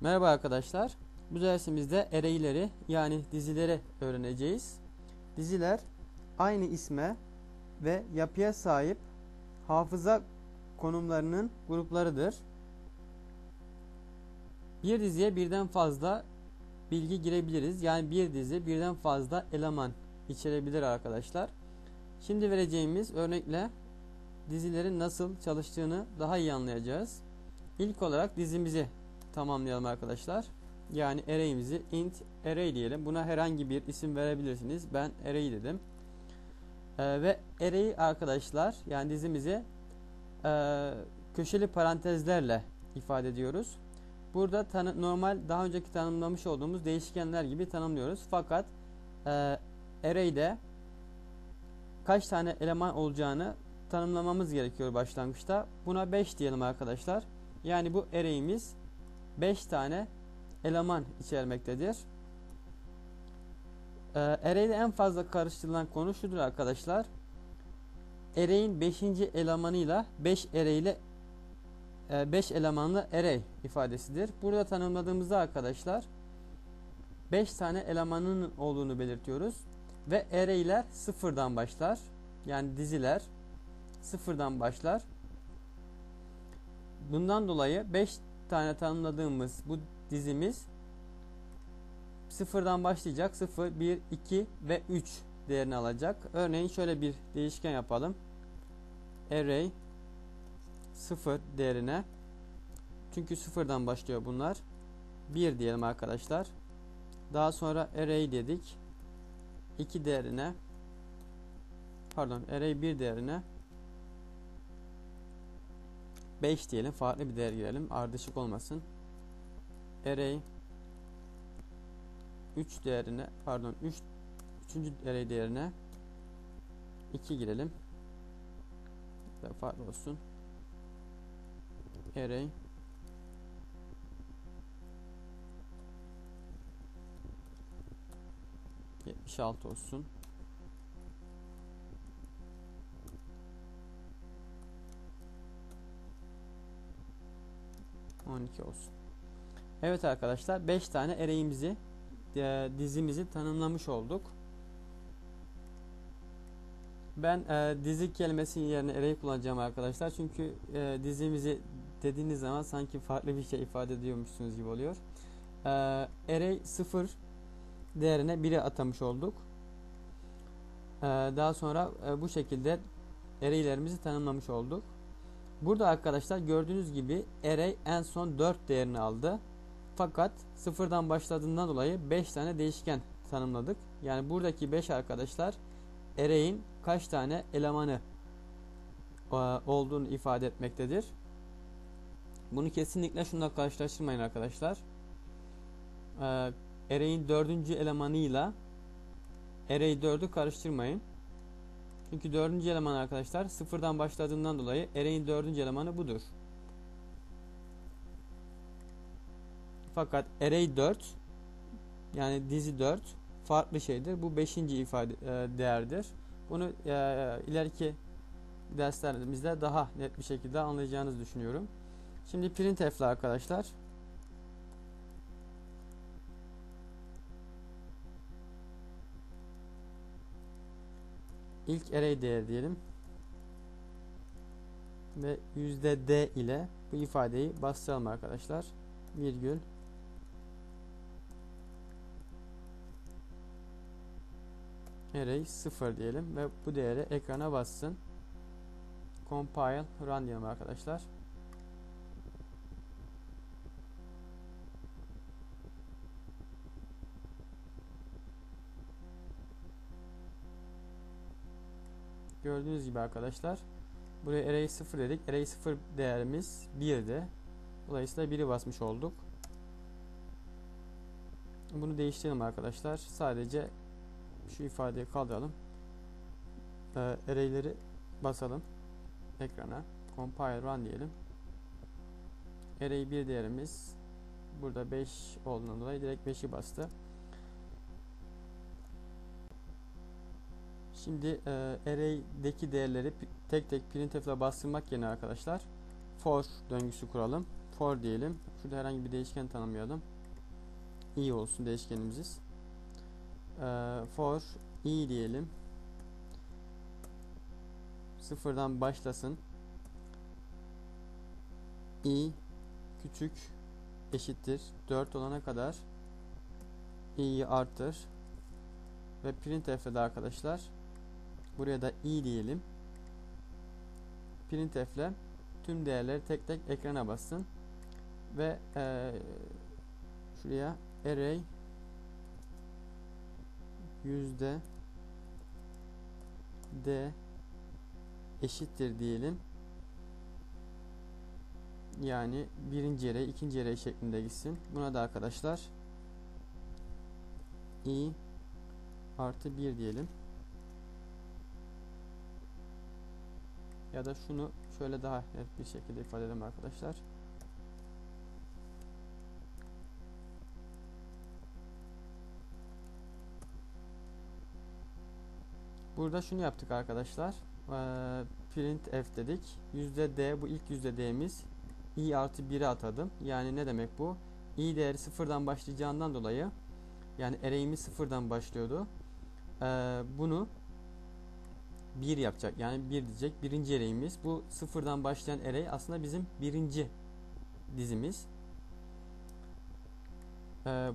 Merhaba arkadaşlar. Bu dersimizde array'leri yani dizileri öğreneceğiz. Diziler aynı isme ve yapıya sahip hafıza konumlarının gruplarıdır. Bir diziye birden fazla bilgi girebiliriz. Yani bir dizi birden fazla eleman içerebilir arkadaşlar. Şimdi vereceğimiz örnekle dizilerin nasıl çalıştığını daha iyi anlayacağız. İlk olarak dizimizi tamamlayalım arkadaşlar. Yani array'imizi int array diyelim. Buna herhangi bir isim verebilirsiniz. Ben array dedim. Ee, ve array arkadaşlar yani dizimizi e, köşeli parantezlerle ifade ediyoruz. Burada tanı normal daha önceki tanımlamış olduğumuz değişkenler gibi tanımlıyoruz. Fakat e, array'de kaç tane eleman olacağını tanımlamamız gerekiyor başlangıçta. Buna 5 diyelim arkadaşlar. Yani bu array'imiz 5 tane eleman içermektedir. Ee, en fazla karıştırılan konu şudur arkadaşlar. Array'in 5. elemanıyla 5 array ile 5 elemanlı array ifadesidir. Burada tanımladığımızda arkadaşlar 5 tane elemanın olduğunu belirtiyoruz. Ve array'ler sıfırdan başlar. Yani diziler sıfırdan başlar. Bundan dolayı 5 tane tanımladığımız bu dizimiz sıfırdan başlayacak. 0, 1, 2 ve 3 değerini alacak. Örneğin şöyle bir değişken yapalım. Array 0 değerine çünkü sıfırdan başlıyor bunlar. 1 diyelim arkadaşlar. Daha sonra array dedik. 2 değerine pardon array 1 değerine 5 diyelim. Farklı bir değer girelim. Ardışık olmasın. Array 3 değerine pardon 3 3. array değerine 2 girelim. Ve farklı olsun. Array altı olsun. On iki olsun. Evet arkadaşlar 5 tane array'imizi e, dizimizi tanımlamış olduk. Ben e, dizi kelimesinin yerine array kullanacağım arkadaşlar. Çünkü e, dizimizi dediğiniz zaman sanki farklı bir şey ifade ediyormuşsunuz gibi oluyor. E, array 0 değerine 1'e atamış olduk. E, daha sonra e, bu şekilde array'lerimizi tanımlamış olduk. Burada arkadaşlar gördüğünüz gibi array en son 4 değerini aldı. Fakat sıfırdan başladığından dolayı 5 tane değişken tanımladık. Yani buradaki 5 arkadaşlar array'in kaç tane elemanı e, olduğunu ifade etmektedir. Bunu kesinlikle şunla karşılaştırmayın arkadaşlar. E, array'in dördüncü elemanıyla array 4'ü karıştırmayın. Çünkü dördüncü eleman arkadaşlar sıfırdan başladığından dolayı array'in dördüncü elemanı budur. Fakat array 4 yani dizi 4 farklı şeydir. Bu 5. ifade e, değerdir. Bunu e, ileriki derslerimizde daha net bir şekilde anlayacağınızı düşünüyorum. Şimdi printf ile arkadaşlar ilk array değer diyelim ve yüzde %d ile bu ifadeyi bastıralım arkadaşlar. Virgül array 0 diyelim ve bu değeri ekrana bassın. Compile run diyelim arkadaşlar. Gördüğünüz gibi arkadaşlar buraya array 0 dedik. Array 0 değerimiz 1'di. Dolayısıyla 1'i basmış olduk. Bunu değiştirelim arkadaşlar. Sadece şu ifadeyi kaldıralım. Ee, array'leri basalım ekrana. Compile run diyelim. Array 1 değerimiz burada 5 olduğundan dolayı direkt 5'i bastı. Şimdi e, array'deki değerleri tek tek printf ile bastırmak yerine arkadaşlar for döngüsü kuralım. for diyelim. Şurada herhangi bir değişken tanımlayalım. i olsun değişkenimiz. Ee, for i diyelim. Sıfırdan başlasın. i küçük eşittir 4 olana kadar i'yi arttır ve printf'de de arkadaşlar buraya da i diyelim. Printf'le tüm değerleri tek tek ekrana bassın. Ve e, şuraya array yüzde d eşittir diyelim. Yani birinci array ikinci array şeklinde gitsin. Buna da arkadaşlar i artı 1 diyelim ya da şunu şöyle daha net bir şekilde ifade edelim arkadaşlar. Burada şunu yaptık arkadaşlar. Ee, print f dedik. Yüzde d bu ilk yüzde d'miz i artı 1'e atadım. Yani ne demek bu? i değeri sıfırdan başlayacağından dolayı yani array'imiz sıfırdan başlıyordu. Ee, bunu 1 yapacak. Yani 1 diyecek. Birinci array'imiz. Bu sıfırdan başlayan array aslında bizim birinci dizimiz. Ee,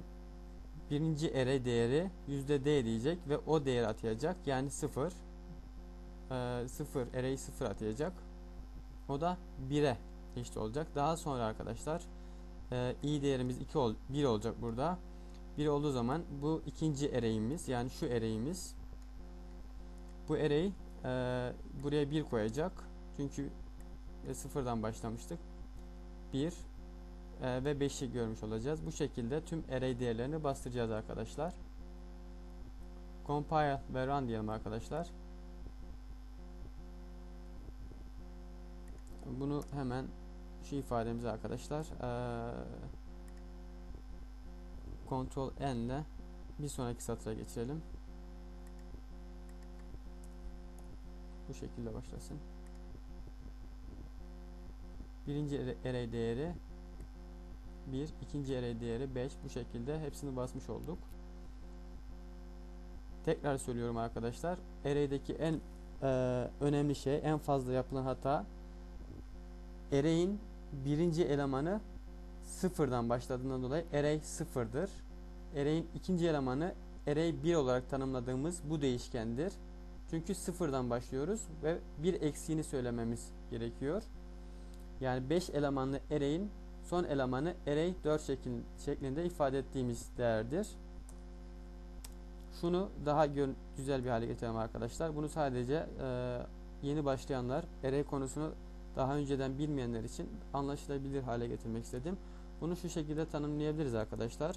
birinci array değeri yüzde d diyecek ve o değeri atayacak. Yani 0. Ee, 0 array 0 atayacak. O da 1'e eşit olacak. Daha sonra arkadaşlar e, i değerimiz 2 ol 1 olacak burada. 1 olduğu zaman bu ikinci array'imiz yani şu array'imiz bu array ee, buraya 1 koyacak. Çünkü e, sıfırdan başlamıştık. 1 e, ve 5'i görmüş olacağız. Bu şekilde tüm array değerlerini bastıracağız arkadaşlar. Compile ve run diyelim arkadaşlar. Bunu hemen şu ifademizi arkadaşlar ee, Ctrl N ile bir sonraki satıra geçirelim. Bu şekilde başlasın. Birinci array değeri 1, ikinci array değeri 5 bu şekilde hepsini basmış olduk. Tekrar söylüyorum arkadaşlar. Array'deki en e, önemli şey, en fazla yapılan hata array'in birinci elemanı sıfırdan başladığından dolayı array sıfırdır. Array'in ikinci elemanı array 1 olarak tanımladığımız bu değişkendir. Çünkü sıfırdan başlıyoruz ve bir eksiğini söylememiz gerekiyor. Yani 5 elemanlı array'in son elemanı array 4 şekil, şeklinde ifade ettiğimiz değerdir. Şunu daha güzel bir hale getirelim arkadaşlar. Bunu sadece e, yeni başlayanlar array konusunu daha önceden bilmeyenler için anlaşılabilir hale getirmek istedim. Bunu şu şekilde tanımlayabiliriz arkadaşlar.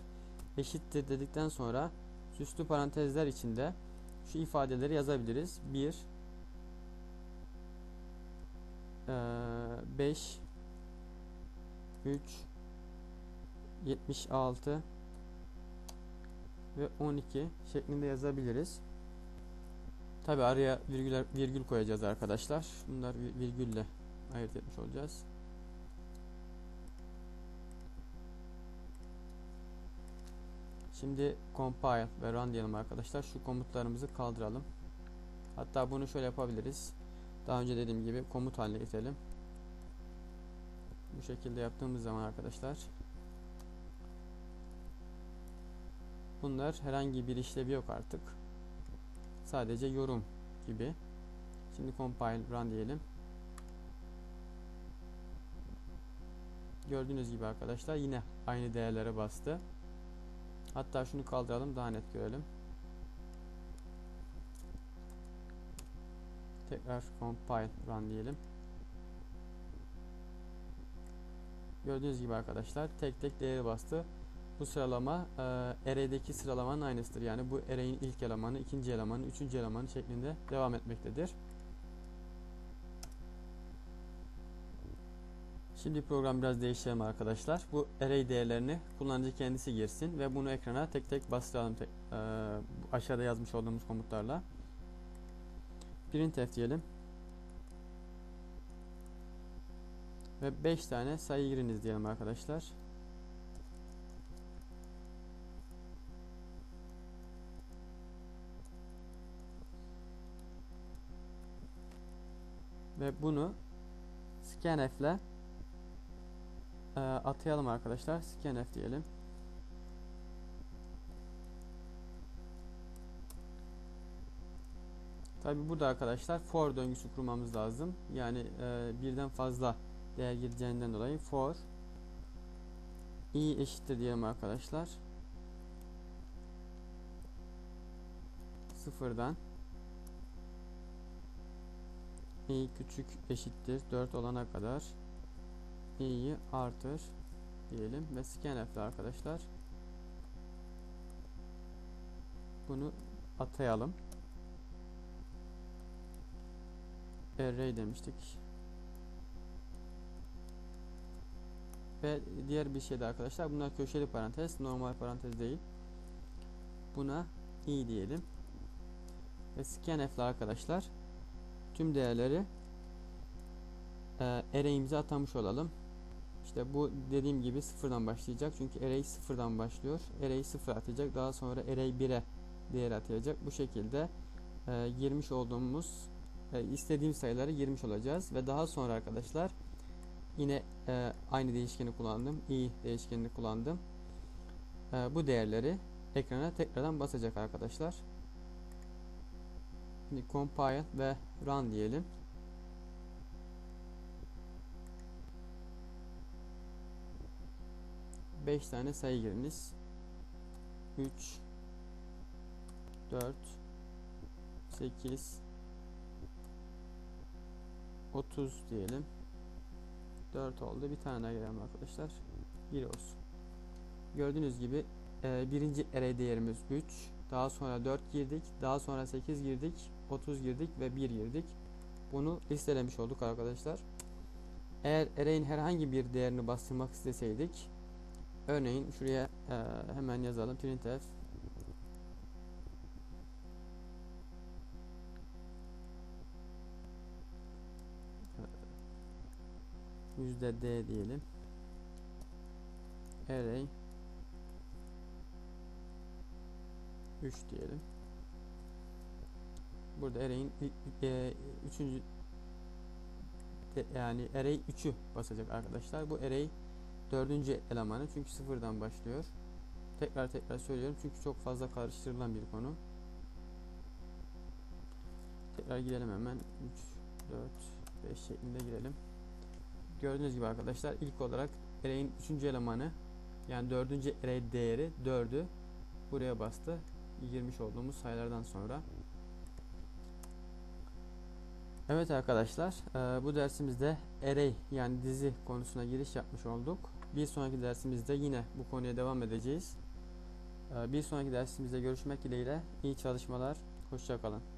Eşittir dedikten sonra süslü parantezler içinde şu ifadeleri yazabiliriz. 1 5 3 76 ve 12 şeklinde yazabiliriz. Tabi araya virgül, virgül koyacağız arkadaşlar. Bunlar virgülle ayırt etmiş olacağız. Şimdi compile ve run diyelim arkadaşlar. Şu komutlarımızı kaldıralım. Hatta bunu şöyle yapabiliriz. Daha önce dediğim gibi komut haline getirelim. Bu şekilde yaptığımız zaman arkadaşlar bunlar herhangi bir işlevi yok artık. Sadece yorum gibi. Şimdi compile run diyelim. Gördüğünüz gibi arkadaşlar yine aynı değerlere bastı. Hatta şunu kaldıralım daha net görelim. Tekrar compile run diyelim. Gördüğünüz gibi arkadaşlar tek tek değeri bastı. Bu sıralama e, array'deki sıralamanın aynısıdır. Yani bu array'in ilk elemanı, ikinci elemanı, üçüncü elemanı şeklinde devam etmektedir. Şimdi program biraz değiştirelim arkadaşlar. Bu array değerlerini kullanıcı kendisi girsin ve bunu ekrana tek tek bastıralım tek, e, aşağıda yazmış olduğumuz komutlarla. Printf diyelim. Ve 5 tane sayı giriniz diyelim arkadaşlar. Ve bunu scanf ile atayalım arkadaşlar. Scanf diyelim. Tabi burada arkadaşlar for döngüsü kurmamız lazım. Yani e, birden fazla değer gireceğinden dolayı for i eşittir diyelim arkadaşlar. Sıfırdan i küçük eşittir 4 olana kadar i'yi artır diyelim ve scanf arkadaşlar bunu atayalım. array demiştik. Ve diğer bir şey de arkadaşlar bunlar köşeli parantez normal parantez değil. Buna i diyelim. Ve scanf arkadaşlar tüm değerleri e, array'imize atamış olalım. İşte bu dediğim gibi sıfırdan başlayacak. Çünkü array sıfırdan başlıyor. Array sıfır atacak. Daha sonra array 1'e değer atacak. Bu şekilde e, girmiş olduğumuz e, istediğim sayıları girmiş olacağız ve daha sonra arkadaşlar yine e, aynı değişkeni kullandım i değişkenini kullandım e, bu değerleri ekrana tekrardan basacak arkadaşlar şimdi compile ve run diyelim Beş tane sayı giriniz 3 4 8 30 diyelim. 4 oldu. Bir tane daha girelim arkadaşlar. 1 olsun. Gördüğünüz gibi e, birinci array değerimiz 3. Daha sonra 4 girdik. Daha sonra 8 girdik. 30 girdik ve 1 girdik. Bunu listelemiş olduk arkadaşlar. Eğer array'in herhangi bir değerini bastırmak isteseydik örneğin şuraya e, hemen yazalım. Printf. Yüzde d diyelim. Array. 3 diyelim. Burada array'in 3. E, yani array 3'ü basacak arkadaşlar. Bu array dördüncü elemanı çünkü sıfırdan başlıyor tekrar tekrar söylüyorum çünkü çok fazla karıştırılan bir konu tekrar girelim hemen 3 4 5 şeklinde girelim Gördüğünüz gibi arkadaşlar ilk olarak array'in 3. elemanı yani 4. array değeri 4'ü buraya bastı. Girmiş olduğumuz sayılardan sonra. Evet arkadaşlar bu dersimizde array yani dizi konusuna giriş yapmış olduk. Bir sonraki dersimizde yine bu konuya devam edeceğiz. E, bir sonraki dersimizde görüşmek dileğiyle iyi çalışmalar. Hoşçakalın.